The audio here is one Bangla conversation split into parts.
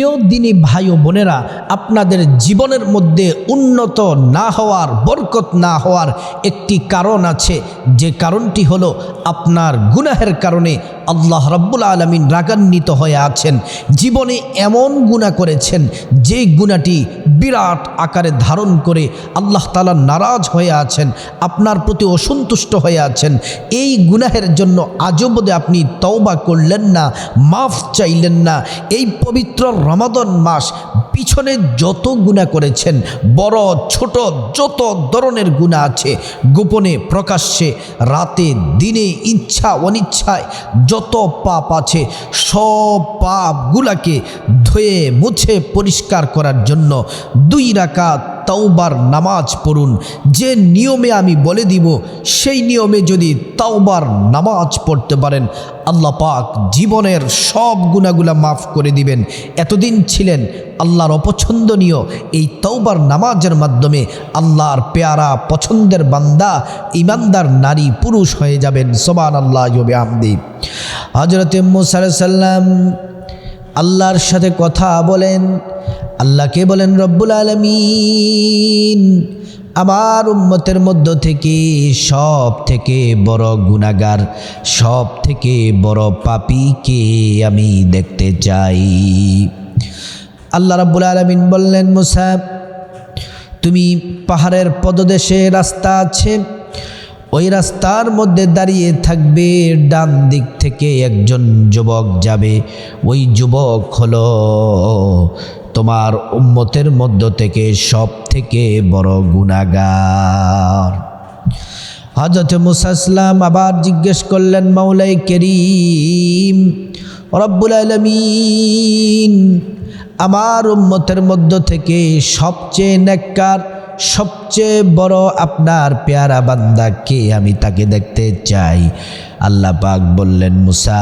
প্রিয় দিনী ভাই ও বোনেরা, আপনাদের জীবনের মধ্যে উন্নত না হওয়ার, বরকত না হওয়ার একটি কারণ আছে। যে কারণটি হলো আপনার গুনাহের কারণে আল্লাহ রব্বুল আলমিন রাগান্বিত হয়ে আছেন। জীবনে এমন গুণা করেছেন, যে গুণাটি বিরাট আকারে ধারণ করে আল্লাহ তালা নারাজ হয়ে আছেন, আপনার প্রতি অসন্তুষ্ট হয়ে আছেন। এই গুনাহের জন্য আজবদে আপনি তওবা করলেন না, মাফ চাইলেন না। এই পবিত্র রমাদন মাস পিছনে যত গুণা করেছেন, বড়, ছোট, যত ধরনের গুণা আছে, গোপনে প্রকাশ্যে, রাতে, দিনে, ইচ্ছা, অনিচ্ছায় যত পাপ আছে, সব পাপগুলাকে ধুয়ে মুছে পরিষ্কার করার জন্য দুই রাকাত তাওবার নামাজ পড়ুন। যে নিয়মে আমি বলে দিব, সেই নিয়মে যদি তাওবার নামাজ পড়তে পারেন, আল্লাহ পাক জীবনের সব গুণাগুলা মাফ করে দিবেন। এতদিন ছিলেন আল্লাহর অপছন্দনীয় এই তৌবার নামাজের মাধ্যমে আল্লাহর পেয়ারা পছন্দের বান্দা, ইমানদার নারী, পুরুষ হয়ে যাবেন। সোবান আল্লাহ জবে আমদি হজরত মুসাল্লাম আল্লাহর সাথে কথা বলেন। আল্লাহকে বলেন, রব্বুল আলমিন, আমার উম্মতের মধ্য থেকে সব থেকে বড় গুণাগার সব থেকে বড় পাপিকে আমি দেখতে চাই। আল্লাহ রাব্বুল আলমিন বললেন মুসাব তুমি পাহাড়ের পদদেশে রাস্তা আছে, ওই রাস্তার মধ্যে দাঁড়িয়ে থাকবে, ডান দিক থেকে একজন যুবক যাবে, ওই যুবক হলো তোমার উম্মতের মধ্য থেকে সব থেকে বড় গুণাগার হজরত মুসাসলাম আবার জিজ্ঞেস করলেন মাওলাই করিম, রব্বুল আলমিন, আমার উম্মতের মধ্য থেকে সবচেয়ে নেককার, সবচেয়ে বড় আপনার পেয়ারা বান্দা কে? আমি তাকে দেখতে চাই। আল্লাহ পাক বললেন, মুসা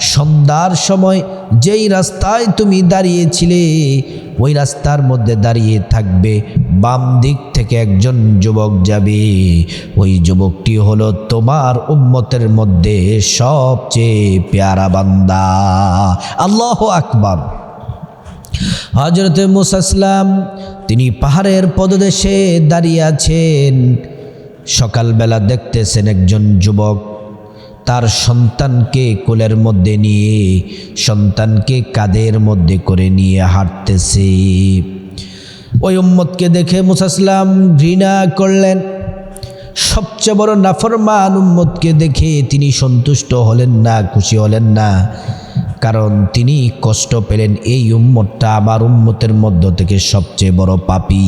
সন্ধ্যার সময় যেই রাস্তায় তুমি দাঁড়িয়েছিলে, ওই রাস্তার মধ্যে দাঁড়িয়ে থাকবে, বাম দিক থেকে একজন যুবক যাবে। ওই যুবকটি হলো তোমার উম্মতের মধ্যে সবচেয়ে পেয়ারা বান্দা। আল্লাহ আকবর। হজরত মুসাসলাম তিনি পাহাড়ের পদদেশে দাঁড়িয়ে আছেন। সকালবেলা দেখতেছেন একজন যুবক। তার সন্তানকে কোলের মধ্যে নিয়ে, সন্তানকে কাদের মধ্যে করে নিয়ে হাঁটতেছে। ওই উম্মতকে দেখে মুসাসলাম ঘৃণা করলেন। সবচেয়ে বড় নাফরমান উম্মতকে দেখে তিনি সন্তুষ্ট হলেন না, খুশি হলেন না, কারণ তিনি কষ্ট পেলেন এই উম্মতটা আমার উম্মতের মধ্য থেকে সবচেয়ে বড় পাপি।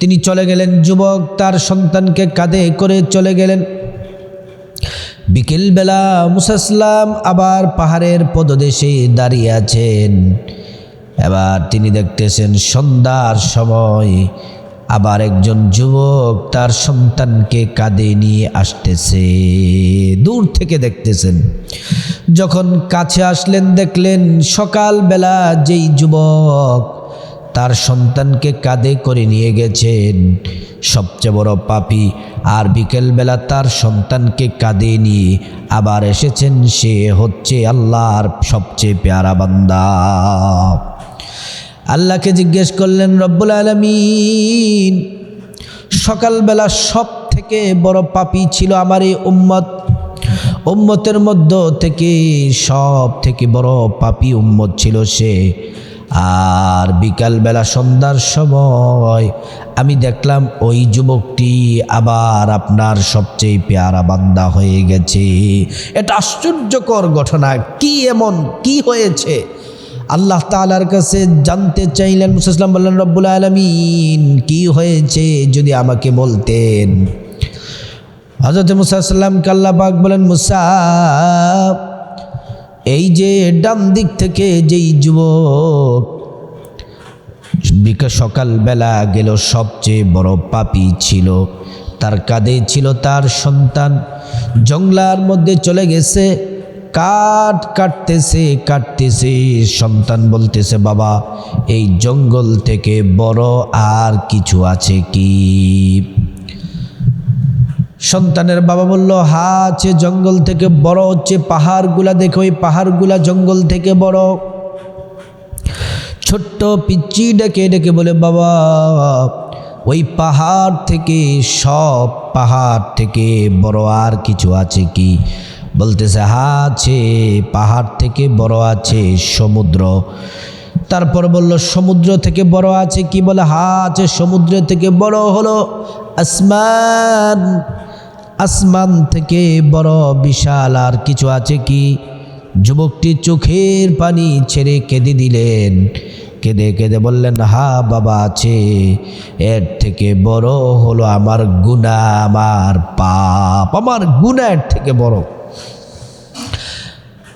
তিনি চলে গেলেন, যুবক তার সন্তানকে কাঁধে করে চলে গেলেন। বিকেলবেলা মুসাসলাম আবার পাহাড়ের পদদেশে দাঁড়িয়ে আছেন। এবার তিনি দেখতেছেন সন্ধ্যার সময় আবার একজন যুবক তার সন্তানকে কাঁধে নিয়ে আসতেছে। দূর থেকে দেখতেছেন। যখন কাছে আসলেন দেখলেন সকালবেলা যেই যুবক তার সন্তানকে কাঁধে করে নিয়ে গেছেন সবচেয়ে বড় পাপি আর বিকেলবেলা তার সন্তানকে কাঁধে নিয়ে আবার এসেছেন। সে হচ্ছে আল্লাহর সবচেয়ে পেয়ারা বান্দা। আল্লাহকে জিজ্ঞেস করলেন, রব্বুল আলমিন, সকালবেলা সব থেকে বড় পাপি ছিল আমার এই উম্মত? উম্মতের মধ্য থেকে সব থেকে বড় পাপি উম্মত ছিল সে। আর বিকালবেলা সন্ধ্যার সময় আমি দেখলাম ওই যুবকটি আবার আপনার সবচেয়ে পেয়ারা বান্দা হয়ে গেছে। এটা আশ্চর্যকর ঘটনা। কি এমন? কি হয়েছে? আল্লাহ তালার কাছে জানতে চাইলেন মুসাইসলাম বললেন, রব্বুল আলমিন, কি হয়েছে যদি আমাকে বলতেন? হজরত মুসাইসাল্লামকে আল্লাহ পাক বলেন, মুসা এই যে ডান দিক থেকে যেই যুবক বিকাল সকালবেলা গেল, সবচেয়ে বড় পাপি ছিল। তার কাঁধে ছিল তার সন্তান। জংলার মধ্যে চলে গেছে, কাঠ কাটতেছে কাটতেছে। সন্তান বলতেছে, বাবা, এই জঙ্গল থেকে বড় আর কিছু আছে কি? সন্তানের বাবা বলল, হা আছে জঙ্গল থেকে বড় হচ্ছে পাহাড়গুলা দেখো ওই পাহাড়গুলা জঙ্গল থেকে বড়। ছোট্ট পিচ্চি ডেকে ডেকে বলে, বাবা, ওই পাহাড় থেকে, সব পাহাড় থেকে বড় আর কিছু আছে কি? বলতেছে, হা, আছে, পাহাড় থেকে বড় আছে সমুদ্র। তারপর বলল, সমুদ্র থেকে বড় আছে কি? বলে, হা, আছে, সমুদ্র থেকে বড় হলো আসমান। আসমান থেকে বড় বিশাল আর কিছু আছে কি? যুবকটি চোখের পানি ছেড়ে কেঁদে দিলেন। কেঁদে কেঁদে বললেন, হা বাবা, আছে। এর থেকে বড় হলো আমার গুণা, আমার পাপ। আমার গুণা এর থেকে বড়।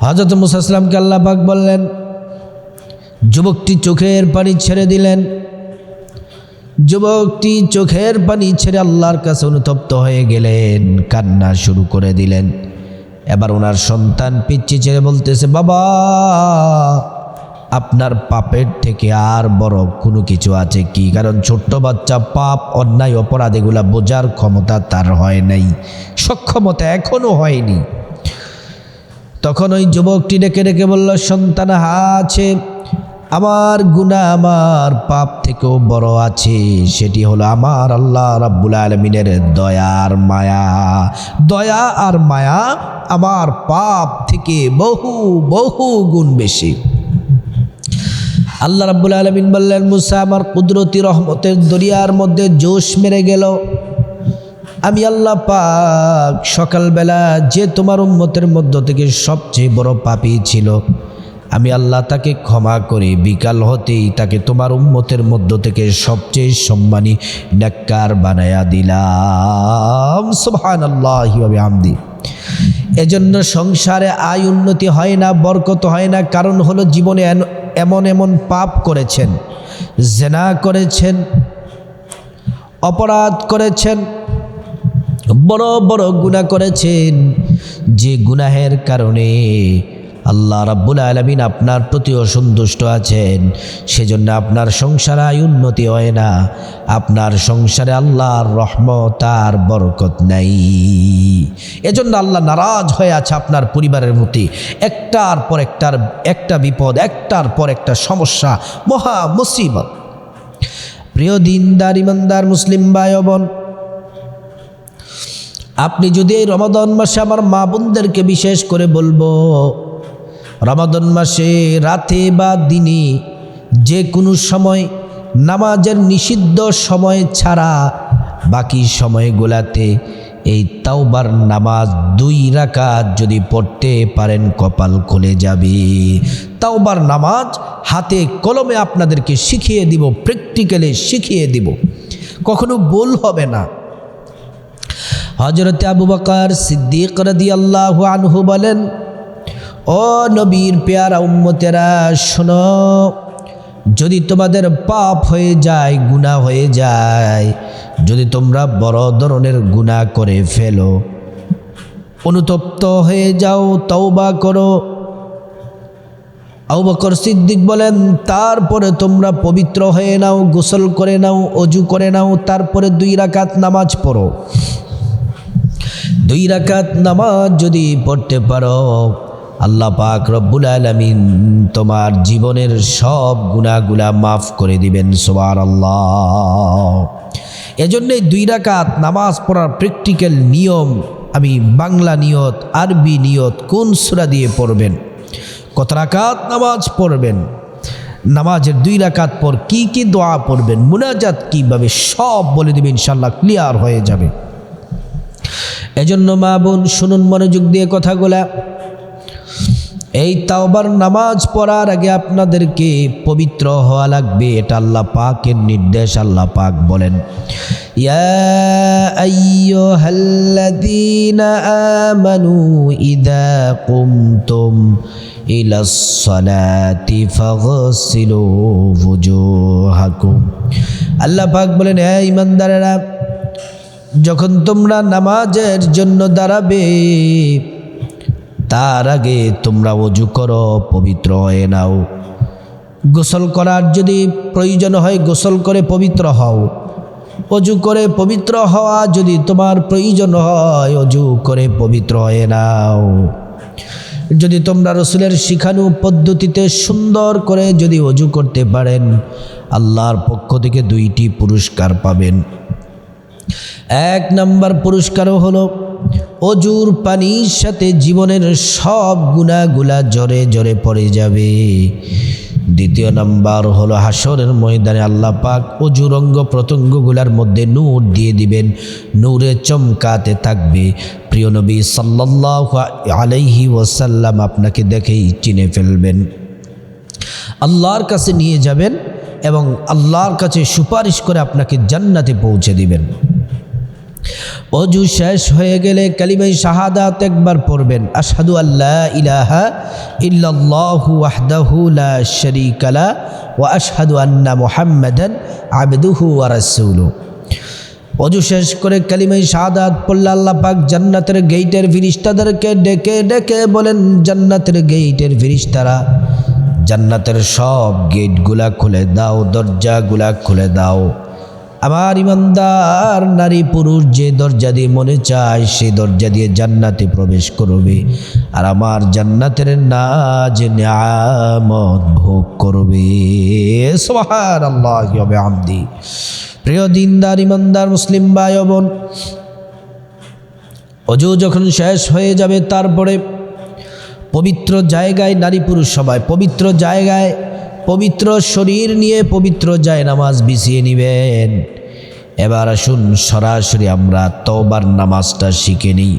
হজরত মুসাইসলামকে আল্লাহ পাক বললেন, যুবকটি চোখের পানি ছেড়ে দিলেন। যুবকটি চোখের পানি ছেড়ে আল্লাহর কাছে অনুতপ্ত হয়ে গেলেন, কান্না শুরু করে দিলেন। এবার ওনার সন্তান পিচ্ছি ছেড়ে বলতেছে, বাবা, আপনার পাপের থেকে আর বড় কোনো কিছু আছে কি? কারণ ছোট্ট বাচ্চা পাপ, অন্যায়, অপরাধ, এগুলা বোঝার ক্ষমতা তার হয় নাই। সক্ষমতা এখনও হয়নি। তখন ওই যুবকটি ডেকে ডেকে বলল, সন্তান হা আছে আমার গুণা আমার পাপ থেকেও বড় আছে। সেটি হলো আমার আল্লাহ রাব্বুল আলমিনের দয়া আর মায়া। দয়া আর মায়া আমার পাপ থেকে বহু বহু গুণ বেশি। আল্লাহ রাব্বুল আলমিন বললেন, মুসা, আমার কুদরতি রহমতের দরিয়ার মধ্যে জোশ মেরে গেল। আমি আল্লাহ পাক সকালবেলা যে তোমার উম্মতের মধ্য থেকে সবচেয়ে বড় পাপি ছিল। আমি আল্লাহ তাকে ক্ষমা করে, বিকাল হতেই তাকে তোমার উম্মতের মধ্য থেকে সবচেয়ে সম্মানী নেককার বানায়া দিলাম। সুবহান আল্লাহ আমদি এজন্য সংসারে আয় উন্নতি হয় না, বরকত হয় না, কারণ হলো জীবনে এমন এমন পাপ করেছেন, জেনা করেছেন, অপরাধ করেছেন, বড় বড় গুণা করেছেন, যে গুনাহের কারণে আল্লাহ রাব্বুল আলমিন আপনার প্রতি অসন্তুষ্ট আছেন। সেজন্য আপনার সংসারে উন্নতি হয় না। আপনার সংসারে আল্লাহর রহমত আর বরকত নাই। এজন্য আল্লাহ নারাজ হয়ে আছে আপনার পরিবারের প্রতি। একটার পর একটার, একটা বিপদ, একটার পর একটা সমস্যা, মহা মুসিবত। প্রিয় দিনদার, ইমানদার, মুসলিম ভাই বোন আপনি যদি এই রমাদন মাসে আমার মা বোনদেরকে বিশেষ করে বলব রমাদন মাসে রাতে বা দিনে যে কোনো সময় নামাজের নিষিদ্ধ সময় ছাড়া বাকি সময়গুলাতে এই তাওবার নামাজ দুই রাকাত যদি পড়তে পারেন, কপাল খুলে যাবে। তাওবার নামাজ হাতে কলমে আপনাদেরকে শিখিয়ে দিব প্র্যাকটিক্যালি শিখিয়ে দিব। কখনো ভুল হবে না। হজরতে আবু বকর সিদ্দিক রদি আল্লাহ আনহু বলেন ও নবীর পেয়ারা উম্মতেরা, শোনো, যদি তোমাদের পাপ হয়ে যায় গুণা হয়ে যায়, যদি তোমরা বড় ধরনের গুণা করে ফেলো, অনুতপ্ত হয়ে যাও, তওবা করো। আবু বকর সিদ্দিক বলেন, তারপরে তোমরা পবিত্র হয়ে নাও, গোসল করে নাও, অজু করে নাও, তারপরে দুই রাকাত নামাজ পড়ো। দুই রাকাত নামাজ যদি পড়তে পারো আল্লাহ পাক রব্বুল আলমিন তোমার জীবনের সব গুণাগুলা মাফ করে দিবেন সোবার আল্লাহ এজন্যই দুই রাকাত নামাজ পড়ার প্র্যাকটিক্যাল নিয়ম, আমি বাংলা নিয়ত, আরবি নিয়ত কোন সুরা দিয়ে পড়বেন? কত রাকাত নামাজ পড়বেন? নামাজের দুই রাকাত পর কি কি দোয়া পড়বেন? মুনাজাত কীভাবে সব বলে দেবেন ইনশাল্লাহ ক্লিয়ার হয়ে যাবে। এজন্য মা বোন, শুনুন মনোযোগ দিয়ে কথাগুলা। এই তাওবার নামাজ পড়ার আগে আপনাদেরকে পবিত্র হওয়া লাগবে, এটা আল্লাহ পাকের নির্দেশ, আল্লাহ পাক বলেন। সালাতি ফাগসিলু ওয়ুজুহাকুম আল্লাহ পাক বলেন হে ইমানদারেরা, যখন তোমরা নামাজের জন্য দাঁড়াবে তার আগে তোমরা অজু করো, পবিত্র হয়ে নাও। গোসল করার যদি প্রয়োজন হয়, গোসল করে পবিত্র হও। অজু করে পবিত্র হওয়া যদি তোমার প্রয়োজন হয়, অজু করে পবিত্র হয়ে নাও। যদি তোমরা রসুলের শিখানু পদ্ধতিতে সুন্দর করে যদি অজু করতে পারেন, আল্লাহর পক্ষ থেকে দুইটি পুরস্কার পাবেন। এক নাম্বার পুরস্কারও হলো অজুর পানির সাথে জীবনের সব গুণাগুলা জরে জরে পড়ে যাবে। দ্বিতীয় নাম্বার হলো হাসরের ময়দানে আল্লাহ পাক অজুর অঙ্গ প্রত্যঙ্গগুলার মধ্যে নূর দিয়ে দিবেন, নূরে চমকাতে থাকবে। প্রিয় নবী সাল্লাহ আলাইহি ওয়াসাল্লাম আপনাকে দেখেই চিনে ফেলবেন। আল্লাহর কাছে নিয়ে যাবেন এবং আল্লাহর কাছে সুপারিশ করে আপনাকে জান্নাতে পৌঁছে দিবেন। অজু শেষ হয়ে গেলে কালিমাই শাহাদাত একবার পড়বেন। আশহাদু আল্লাহ ইলাহা ইল্লাল্লাহু ওয়াহদাহু লা আন্না মুহাম্মাদান আবদুহু ওয়া অজু শেষ করে কালিমাই শাহাদাত পড়লে আল্লাহ পাক জান্নাতের গেইটের ফিরিস্তাদেরকে ডেকে ডেকে বলেন, জান্নাতের গেইটের ফিরিস্তারা, জান্নাতের সব গেটগুলা খুলে দাও, দরজাগুলা খুলে দাও। আমার ইমানদার নারী পুরুষ যে দরজা দিয়ে মনে চায়, সে দরজা দিয়ে জান্নাতে প্রবেশ করবে। আর আমার জান্নাতের নাজ নিয়ামত ভোগ করবে। সোহার আল্লাহ হবে আমদি প্রিয় দিনদার, ইমানদার মুসলিম ভাই বোন অজু যখন শেষ হয়ে যাবে, তারপরে পবিত্র জায়গায় নারী পুরুষ সবাই, পবিত্র জায়গায় পবিত্র শরীর নিয়ে পবিত্র যায় নামাজ বিছিয়ে নিবেন। এবার আসুন সরাসরি আমরা তওবার নামাজটা শিখে নিই।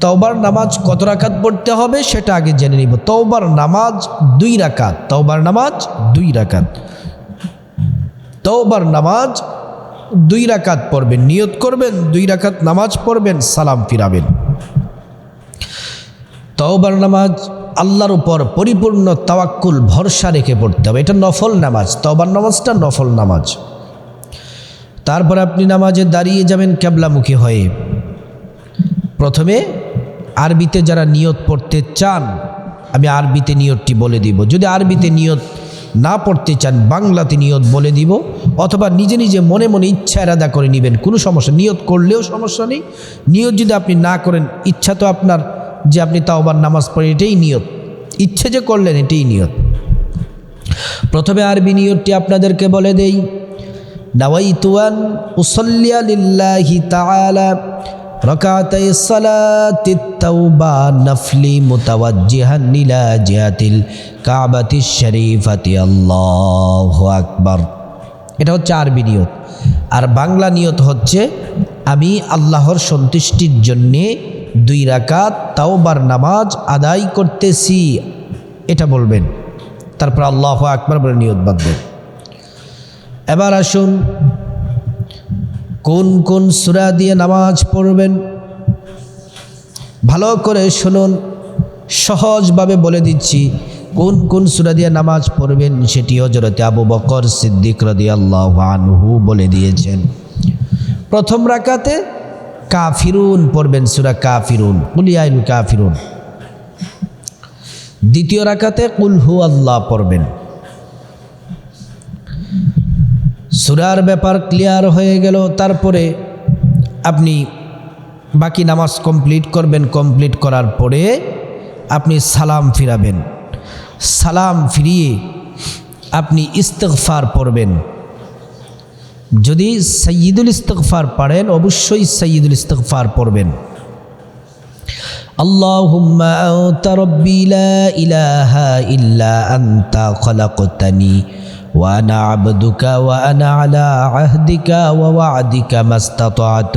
তওবার নামাজ কত রাকাত পড়তে হবে সেটা আগে জেনে নিব। তওবার নামাজ দুই রাকাত। তওবার নামাজ দুই রাকাত। তওবার নামাজ দুই রাকাত পড়বেন। নিয়ত করবেন, দুই রাকাত নামাজ পড়বেন, সালাম ফিরাবেন। তওবার নামাজ আল্লাহর উপর পরিপূর্ণ তাওয়াক্কুল ভরসা রেখে পড়তে হবে। এটা নফল নামাজ। তওবার নামাজটা নফল নামাজ। তারপর আপনি নামাজে দাঁড়িয়ে যাবেন ক্যাবলামুখী হয়ে। প্রথমে আরবিতে যারা নিয়ত পড়তে চান, আমি আরবিতে নিয়তটি বলে দিব। যদি আরবিতে নিয়ত না পড়তে চান, বাংলাতে নিয়ত বলে দিব, অথবা নিজে নিজে মনে মনে ইচ্ছা এরাদা করে নেবেন, কোনো সমস্যা নিয়ত করলেও সমস্যা নেই। নিয়ত যদি আপনি না করেন, ইচ্ছা তো আপনার যে আপনি তাওবার নামাজ পড়েন এটাই নিয়ত। ইচ্ছে যে করলেন, এটাই নিয়ত। প্রথমে আরবি নিয়তটি আপনাদেরকে বলে দেই। নাওয়াইতুয়ান উসল্লিয়া লিল্লাহি তাআলা রকাতাই সালাতি তাওবা নফলি মুতাওয়াজ্জিহান ইলা জিহাতিল কাবাতি শরীফাতি। আল্লাহু আকবার। এটা হচ্ছে আরবি নিয়ত। আর বাংলা নিয়ত হচ্ছে, আমি আল্লাহর সন্তুষ্টির জন্যে দুই রাকাত তাওবার নামাজ আদায় করতেছি। এটা বলবেন। তারপর আল্লাহ আকবর বলে নিয়ত বাঁধবেন। এবার আসুন, কোন কোন সুরা দিয়ে নামাজ পড়বেন? ভালো করে শুনুন, সহজভাবে বলে দিচ্ছি, কোন কোন সুরা দিয়ে নামাজ পড়বেন সেটি হজরতে আবু বকর সিদ্দিক রদি আল্লাহ আনহু বলে দিয়েছেন। প্রথম রাকাতে কাফিরুন, পড়বেন সুরা কাফিরুন। কুলিয়াইল কাফিরুন। দ্বিতীয় রাকাতে কুলহু আল্লাহ পড়বেন। সুরার ব্যাপার ক্লিয়ার হয়ে গেল, তারপরে আপনি বাকি নামাজ কমপ্লিট করবেন। কমপ্লিট করার পরে আপনি সালাম ফিরাবেন। সালাম ফিরিয়ে আপনি ইস্তেকফার পড়বেন। যদি সৈয়দুল ইস্তফার পারেন অবশ্যই সৈয়দুল ইস্তফার পড়বেন اللهم أنت ربي لا إله إلا أنت خلقتني وأنا عبدك وأنا على عهدك ووعدك ما استطعت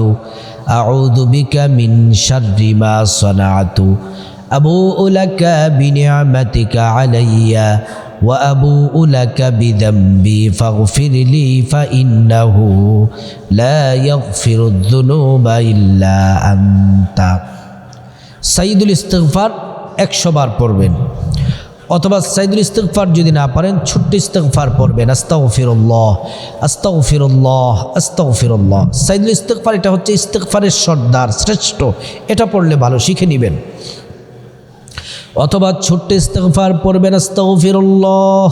أعوذ بك من شر ما صنعت أبوء لك بنعمتك عليّ وأبوء لك بذنبي فاغفر لي فإنه لا يغفر الذنوب إلا أنت সাইদুল ইস্তেগফার একশো বার পড়বেন অথবা সাইদুল ইস্তেগফার যদি না পারেন ছোট্ট ইস্তেগফার পড়বেন আস্তাও ফিরুল্লাহ আস্তাও ফিরুল্লাহ আস্তাও ফিরুল্লাহ সাইদুল ইস্তেগফার এটা হচ্ছে ইস্তেগফারের সর্দার শ্রেষ্ঠ এটা পড়লে ভালো শিখে নেবেন অথবা ছোট্ট ইস্তেগফার পড়বেন আস্তাও ফিরুল্লাহ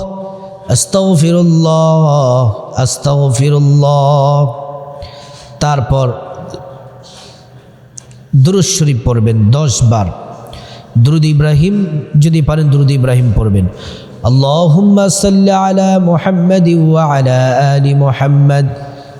আস্তাও ফিরুল্লাহ আস্তাও ফিরুল্লাহ তারপর দুরুজ শরীফ পড়বেন দশ বার। দুরুদ ইব্রাহিম, যদি পারেন দুরুদ ইব্রাহিম পড়বেন। আল্লাহুম্মা সাল্লি আলা মুহাম্মাদি ওয়া আলা আলি মুহাম্মাদ।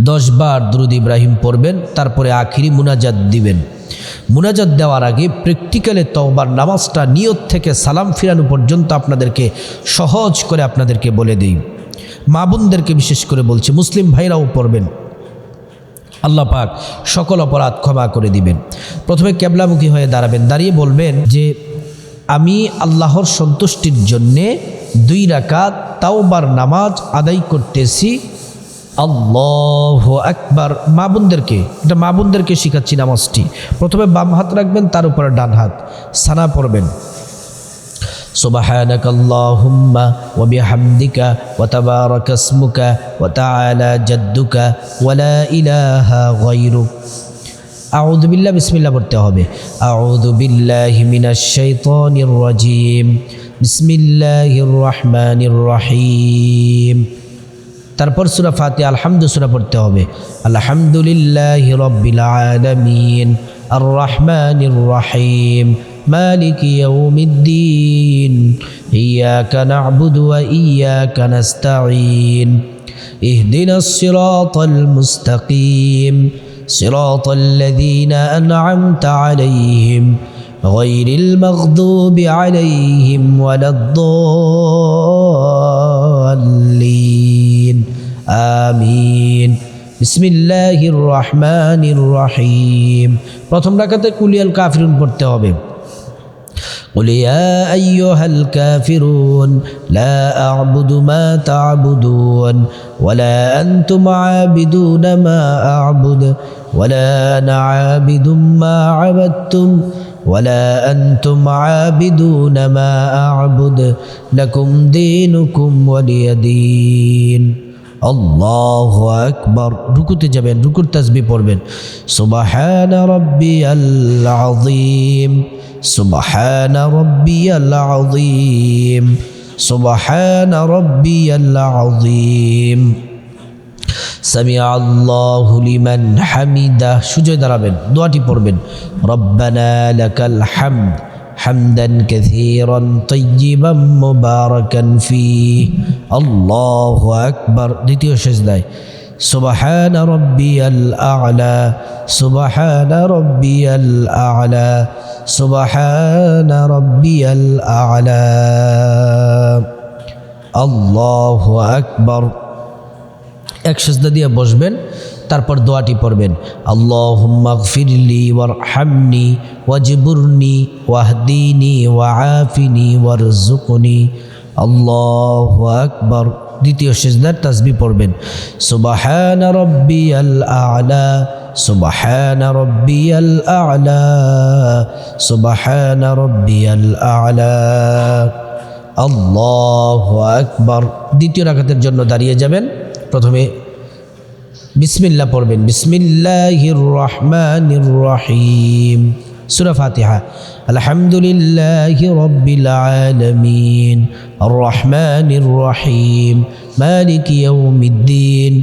দশ বার দ্রুদ ইব্রাহিম পড়বেন, তারপরে আখিরি মুনাজাত দিবেন। মুনাজাত দেওয়ার আগে প্র্যাকটিক্যালে তওবার নামাজটা নিয়ত থেকে সালাম ফিরানো পর্যন্ত আপনাদেরকে সহজ করে আপনাদেরকে বলে দিই। মা বোনদেরকে বিশেষ করে বলছি, মুসলিম ভাইরাও পড়বেন। আল্লাহ পাক সকল অপরাধ ক্ষমা করে দিবেন। প্রথমে ক্যাবলামুখী হয়ে দাঁড়াবেন, দাঁড়িয়ে বলবেন যে, আমি আল্লাহর সন্তুষ্টির জন্যে দুই রাকাত তাওবার নামাজ আদায় করতেছি আল্লাহ একবার মা বোনদেরকে এটা মা বোনদেরকে শেখাচ্ছি নামাজটি প্রথমে বাম হাত রাখবেন তার উপরে ডান হাত সানা পড়বেন سبحانك اللهم وبحمدك وتبارك اسمك وتعالى جدك ولا إله غيرك أعوذ بالله بسم الله পড়তে হবে أعوذ بالله من الشيطان الرجيم بسم الله الرحمن الرحيم তারপর সুরা ফাতে আলহামদু সুরা পড়তে হবে আলহামদুলিল্লাহ রব্বিল আলামিন আর রহমানির রহিম مالك يوم الدين إياك نعبد وإياك نستعين اهدنا الصراط المستقيم صراط الذين أنعمت عليهم غير المغضوب عليهم ولا الضالين آمين بسم الله الرحمن الرحيم প্রথম রাকাতে কুলিয়াল কাফিরুন পড়তে হবে قل يا أيها الكافرون لا أعبد ما تعبدون ولا أنتم عابدون ما أعبد ولا أنا عابد ما عبدتم ولا أنتم عابدون ما أعبد لكم دينكم ولي دين আল্লাহ আকবর রুকুতে যাবেন রুকুর তাসবি পড়বেন সুবাহান রব্বি আল্লাযীম সুবাহান রব্বি আল্লাযীম সুবাহান রব্বি আল্লাযীম سمع الله لمن حمده. شجع دربن دعاتي بربن ربنا لك الحمد حمدا كثيرا طيبا مباركا فيه. الله أكبر. ديتيو شزداي سبحان ربي الأعلى. سبحان ربي الأعلى. سبحان ربي الأعلى. الله أكبر. এক সেজদা দিয়ে বসবেন, তারপর দোয়াটি পড়বেন। আল্লাহুম্মা গফিরলি ওয়ারহামনি, ওয়াজবুরনি, ওয়াহদিনি, ওয়াআফিনি ওয়ারজুকনি আল্লাহু আকবার। দ্বিতীয় সেজদার তাসবি পড়বেন। সুবাহান রব্বিয়াল আ'লা, সুবাহান রব্বিয়াল আ'লা, সুবাহান রব্বিয়াল আ'লা। আল্লাহু আকবার। দ্বিতীয় রাকাতের জন্য দাঁড়িয়ে যাবেন। প্রথমে বিসমিল্লা পড়বেন। বিসমিল্লাহির রহমানির রহিম সূরা ফাতিহা। আলহামদুলিল্লাহি রব্বিল আলামিন। আর রহমানির রহিম মালিক ইয়াউমিদ্দিন।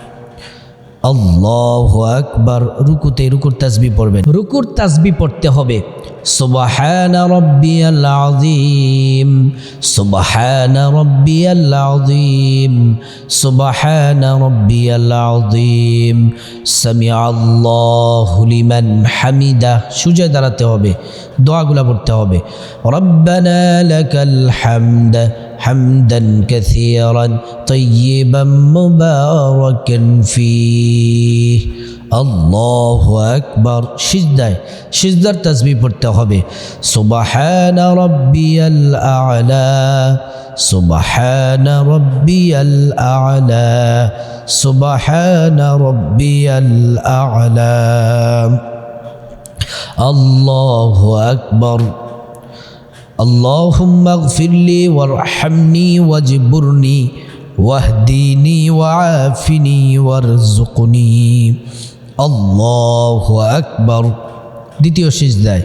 আল্লাহ আকবার। রুকুতে রুকুর তাসবি পড়বেন। রুকুর তাসবি পড়তে হবে। সুবহান রব্বিয়াল আযীম। সুবহান রব্বিয়াল আযীম। সুবহান রব্বিয়াল আযীম। সামিআ আল্লাহু লিমান হামিদা। সুজা দাঁড়াতে হবে। দোয়াগুলা পড়তে হবে রব্বানা লাকাল হামদ হামদান কাসীরান তাইয়িবাম মুবারাকান ফি আল্লাহ আকবর সিজদায় সিজদার তাসবি পড়তে হবে সুবাহান রব্বিয়াল আলা সুবাহান রব্বিয়াল আলা সুবাহান রব্বিয়াল আলা আল্লাহ আকবার اللهم اغفر لي وارحمني واجبرني واهديني وعافني وارزقني الله আকবর দ্বিতীয় সিজদায়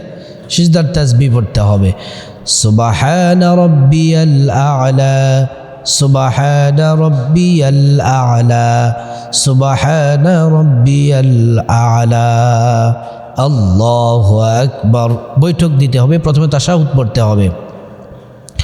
সিজদার তাসবি পড়তে হবে সুবাহান রব্বিয়াল আলা সুবাহান রব্বিয়াল আলা সুবাহান রব্বিয়াল আলা আল্লাহ একবার বৈঠক দিতে হবে প্রথমে তাশাহুদ পড়তে হবে।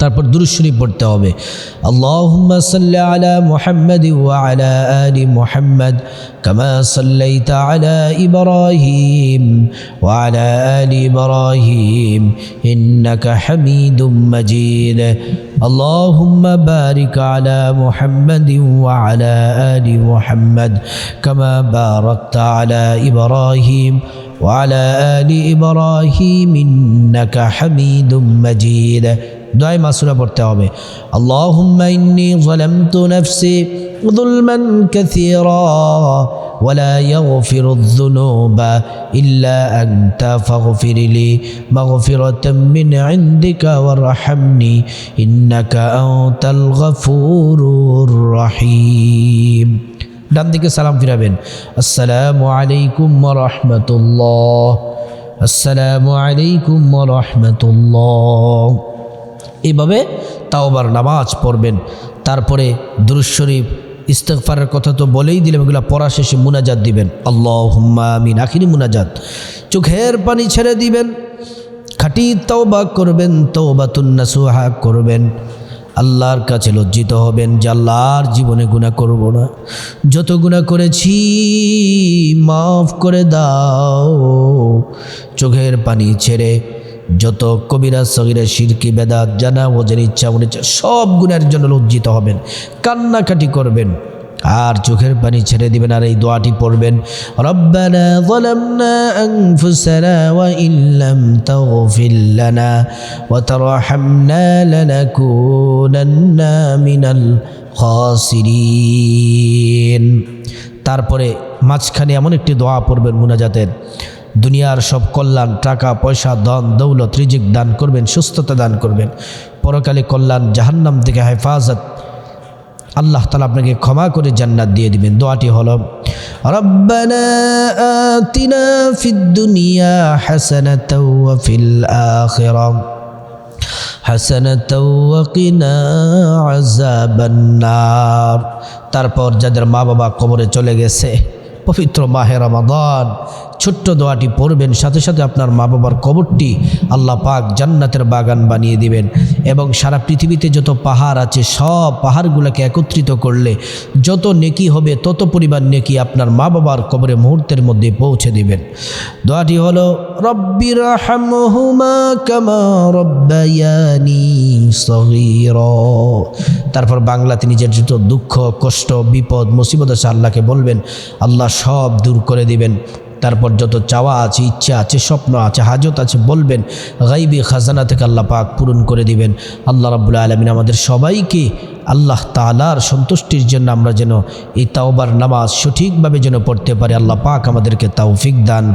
তারপর দুরুশরী পড়তে হবে আল্লাহুম্মা সাল্লি আলা মুহাম্মাদ ওয়া আলা আলি মুহাম্মাদ কামা সাল্লাইতা আলা ইব্রাহিম ওয়া আলা আলি ইব্রাহিম ইন্নাকা হামিদুম মাজিদ اللهم بارك على محمد وعلى آل محمد كما باركت على إبراهيم وعلى آل إبراهيم إنك حميد مجيد দোয়াই মাসুরা পড়তে হবে আল্লাহুম্মা ইন্নী যালামতু নাফসি ظلما كثيرا ولا يغفر الذنوب إلا أنت فاغفر لي مغفرة من عندك وارحمني إنك أنت الغفور الرحيم ডান দিকে সালাম ফিরাবেন আসসালামু আলাইকুম রহমতুল্লাহ আসসালামু আলাইকুম রহমতুল্লাহ এইভাবে তাওবার নামাজ পড়বেন। তারপরে দুরুজ শরীফ ইস্তেকফারের কথা তো বলেই দিলেন এগুলো পড়া শেষে মুনাজাত দিবেন। আল্লাহ হুম্মা আমিন, আখিরি মুনাজাত। চোখের পানি ছেড়ে দিবেন, খাটি তওবা করবেন তওবাতুন্না সুহা করবেন। আল্লাহর কাছে লজ্জিত হবেন যে আল্লাহর জীবনে গুণা করব না। যত গুণা করেছি, মাফ করে দাও। চোখের পানি ছেড়ে যত কবিরা সগিরা শিরকি বেদা জানা ওজের ইচ্ছা উনিচ্ছা সব গুণের জন্য লজ্জিত হবেন, কান্নাকাটি করবেন, আর চোখের পানি ছেড়ে দিবেন, আর এই দোয়াটি পড়বেন ওয়া মিনাল তারপরে মাঝখানে এমন একটি দোয়া পড়বেন মুনাজাতের দুনিয়ার সব কল্যাণ, টাকা, পয়সা, ধন, দৌলত, রিজিক দান করবেন, সুস্থতা দান করবেন। পরকালে কল্যাণ জাহান্নাম থেকে হেফাজত। আল্লাহ তালা আপনাকে ক্ষমা করে জান্নাত দিয়ে দিবেন। দোয়াটি হল, রব্বানা আতিনা ফিদ দুনিয়া হাসানাতাও ওয়া ফিল আখিরাহ হাসানাতাও ওয়া কিনা আযাবান তারপর যাদের মা বাবা কবরে চলে গেছে, পবিত্র মাহে রমাদান ছোট্ট দোয়াটি পড়বেন, সাথে সাথে আপনার মা বাবার কবরটি আল্লাহ পাক জান্নাতের বাগান বানিয়ে দিবেন। এবং সারা পৃথিবীতে যত পাহাড় আছে, সব পাহাড়গুলোকে একত্রিত করলে যত নেকি হবে, তত পরিমাণ নেকি আপনার মা বাবার কবরে মুহূর্তের মধ্যে পৌঁছে দিবেন। দোয়াটি হলো রব্বির তারপর বাংলাতে নিজের যত দুঃখ, কষ্ট, বিপদ, মুসিবত আছে, আল্লাহকে বলবেন, আল্লাহ সব দূর করে দিবেন। তারপর যত চাওয়া আছে, ইচ্ছা আছে, স্বপ্ন আছে, হাজত আছে, বলবেন, গাইবি খাজানা থেকে আল্লাহ পাক পূরণ করে দিবেন। আল্লাহ রাবুল্লাহ আলমিন আমাদের সবাইকে আল্লাহ তালার সন্তুষ্টির জন্য আমরা যেন এই তাওবার নামাজ সঠিকভাবে যেন পড়তে পারি। আল্লাহ পাক আমাদেরকে তাওফিক দান